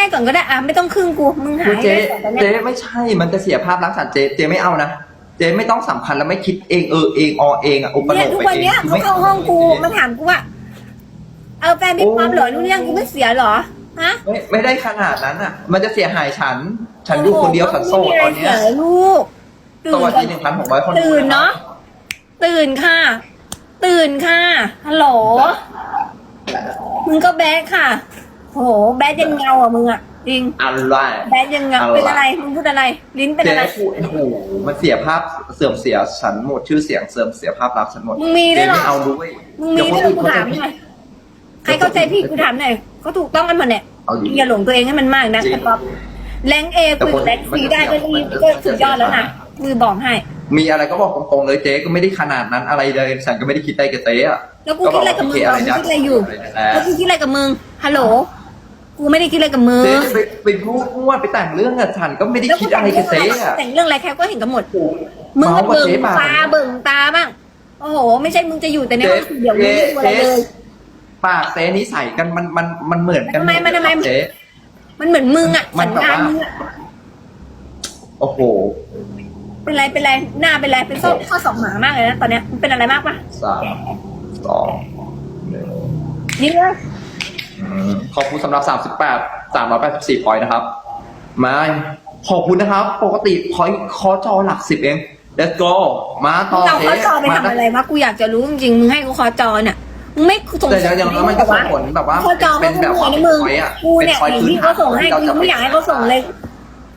ได้ก่อนก็ได้อะไม่ต้องครึ่งกูมึงหาคือให้เจ๊ได้ก่อนตอนเนี้เจ๊ยไม่ใช่มันจะเสียภาพลักษณ์สัตว์เจ๊เจ๊ไม่เอานะเจ๊ไม่ต้องสำคัญแล้วไม่คิดเองเออเองออเองอะอุปโลเนี่ยกทุกไปวันเองเนี้ยคือเขาไม่เข้าห้องกูมาถามกูว่าเอาแฟนมีความเหรอนู่นนี่ยังกูไม่เสียเหรอฮะไม่ไม่ได้ขนาดนั้นอะมันจะเสียหายฉัน ฉันอยู่คนเดียวสันโสดตอนเนี้ยไม่มีอะไรเสียลูกตื่สนวัสดีหนึ่งพันหกร้อยคนตื่นเนาะตื่นค่ะ ตื่นค่ะฮัลโหลมึงก็แบดค่ะ โอ้โหแบดยังเงาอะมึงอะจริงอะไรแบดยังเงาอะไรเป็นอะไรมึงพูดอะไร ลิ้นเป็นเจ๊อะไรพูดโอ้โหมันเสียภาพเสื่อมเสียฉันหมดชื่อเสียงเสื่อมเสียภาพลักษณ์ฉันหมดมึงมีด้วยเหรอ เจ๊ไม่เอาด้วยมึงมีด้วยเหรอกูถามหน่อยใครเข้าใจพี่กูถามหน่อยเขาถูกต้องกันหมดเนี่ยเอาดิอย่าหลงตัวเองให้มันมากนะจริงแต่ป๊อปแรงเอคุยแรงซีได้ก็รีบก็สุดยอดแล้วนะมือบอกให้ มีอะไรก็บอกตรงๆเลยเจ๊ก็ไม่ได้ขนาดนั้นอะไรเลยฉันก็ไม่ได้คิดได้กับเจ๊อะแล้วกูคิดอะไรกับมึงก็เหรอว่ากูคิดอะไรอยู่แล้แล้วกูคิดอะไรกับมึงฮัลโหล กูไม่ได้คิดอะไรกับมึงเจ๊ไปไปพูดมั่วไปแต่งเรื่องกับฉันก็ไม่ได้คิดอะไรกับเจ๊อะแต่งเรื่องอะไรแค่ก็เห็นกันหมดมึงก็เมาส์กับเบิ่งเจ๊มาตาเบิ่งตาบ้างโอ้โห ไม่ใช่มึงจะอยู่แต่ในห้องเดี๋ยวมึงไม่ดูอะไรเลยปากเจ๊นิสัยกันมันมันมันเหมือนกันทำไมมันทำไมเจ๊มันเหมือนมึงอะมัสันญแบบญาณว่ามึงอะโอ้โห เป็นไรเป็นไรหน้าเป็นไรเป็นข้อข้อสองหมามากเลยนะตอนเนี้ยมันเป็นอะไรมากปะสามสองหนึ่งนี่เลยอืม ขอบคุณสำหรับสามสิบแปดสามร้อยแปดสิบสี่พอยต์นะครับ มา ขอบคุณนะครับ ปกติพอยคอจอหลักสิบเอง let's go มาต่อเราเจ๊ข้อจอไปทำอะไรวะกูอยากจะรู้จริงๆมึงให้กูข้อจอเนี่ยมึงไม่ส่งแต่อย่างน้อยมันก็ส่งผลแบบว่าข้อจอเป็มันนแบบหัวว่าในเป็นมึงพอยต์อะกูเนี่ยเป็นพอยต์เห็นที่เขาส่งให้กูยังไม่อยากให้เขาส่งเลย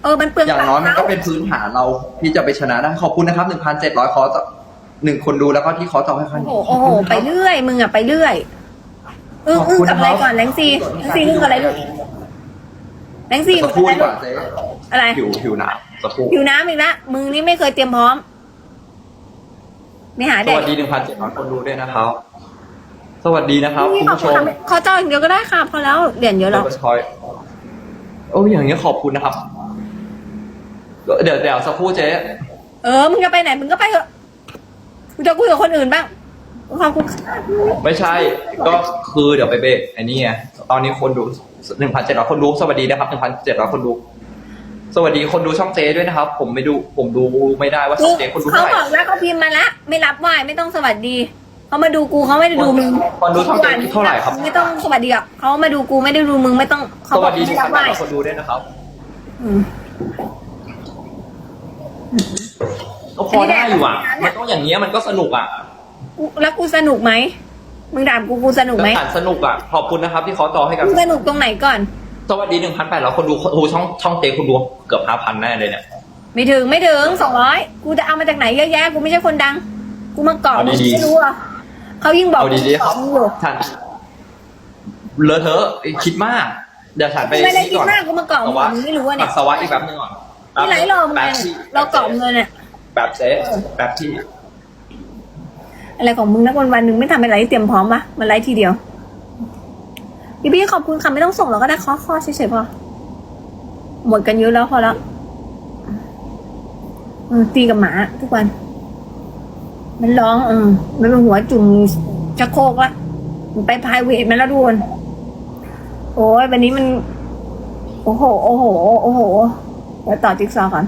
เออมันเปลืองอย่างน้อยมันก็เป็นพื้นฐานเราที่จะไปชนะได้ขอบคุณนะครับหนึ่งพันเจ็ดร้อยคอร์สหนึ่งคนดูแล้วก็ที่คอร์สต่อให้คันโอ้โหโอ้โหไปเรื่อยมึงอะไปเรื่อย อึ้งอึ้งกับอะไรก่อนแรงซีแรงซีอึ้งกับอะไรลูกแรงซีจะมึงพูดอะไรกลูว่ากเจ๊อะไรผิวผิวหนาจะพูดหิวน้ำอีกละมึงนี่ไม่เคยเตรียมพร้อมไม่หาสแดกวัสดีหนึ่งพันเจ็ดร้อยคนดูด้วยนะครับ สวัสดีนะครับนี่คุณขอบผู้ชคุณมค่ะขอจออย่างเดียวก็ได้ค่ะพอแล้วเหรียญเยอะหรอกชอยโอ้ยอย่างเงี้ยขอบคุณนะครับ เดี๋ยวเดี๋ยวสักครู่เจ๊ เออมึงจะไปไหนมึงก็ไปเถอะกูจะคุยกับคนอื่นบ้าง ขอบคุณค่ะไม่ใช่ ก็คือเดี๋ยวไปเบรกไอ้นี่ไงตอนนี้คนดูหนึ่งพันเจ็ดร้อยคนดู สวัสดีนะครับหนึ่งพันเจ็ดร้อยคนดู สวัสดีคนดูช่องเจ๊ด้วยนะครับ ผมไม่ดู ผมดูไม่ได้ว่าช่องเจ๊คนดูเขาเท่าไหร่บอกแล้วเขาพิมพ์มาละไม่รับไหวไม่ต้องสวัสดีเขามาดูกูเขาไม่ได้ดูมึงคนดูช่องเจ๊เท่าไหร่ครับ ไม่ต้องสวัสดีอะเขามาดูกูไม่ได้ดูมึงไม่ต้องเขาสบอวักสดีหนึ่ไม่งรัพับนไหวแปดร้อยคนดูด้วยนะครับอืมก็พอได้อยู่อะ มันต้องอย่างเงี้ยมันก็สนุกอะ กูแล้วกูสนุกไหมมึงถามกูกูสนุกไหมก็อ่านสนุกอะขอบคุณนะครับ ที่เขาต่อให้กันกูสนุกตรงไหนก่อน สวัสดีหนึ่งพันแปดร้อยคนดูโอ้โหช่องช่องเจ๊คนดูเกือบห้าพันแน่เลยเนี่ยไม่ถึงไม่ถึงสองร้อยกูจะเอามาจากไหนเยอะแยะกูไม่ใช่คนดัง กูมาเกาะเอามึงดีๆไม่รู้อะเขายิ่งบอกเอาดีๆเกาะมึงอยู่ฉันเลอะเทอะคิดมากเดี๋ยวฉันไปไม่ได้นี่คิดก่อนมากกูมาเกาะมึงแต่ว่ามึงไม่รู้อะเนี่ปัยสสาวะอีกแป๊บนึงก่อนที่ไหนรอมึงแป๊ไงบที่เราเกาะมึงเลยเนี่ยแบบเจ๊แบบที่ อะไรของมึงนะวันวันหนึ่งไม่ทำอะไรให้เตรียมพร้อมปะมันไลฟ์ทีเดียวพี่พี่ขอบคุณค่ะไม่ต้องส่งเราก็ได้ข้อข้อเฉยๆพอหมดกันเยอะแล้วพอแล้วตีกับหมาทุกวัน มันร้องเออมันเป็นหัวจุ่มชักโคกละไปพายเวทมาแล้วทุกคนโอ้ยวันนี้มัน โอ้โห โอ้โห โอ้โหเดี๋ยวต่อจิ๊กซอว์ก่อน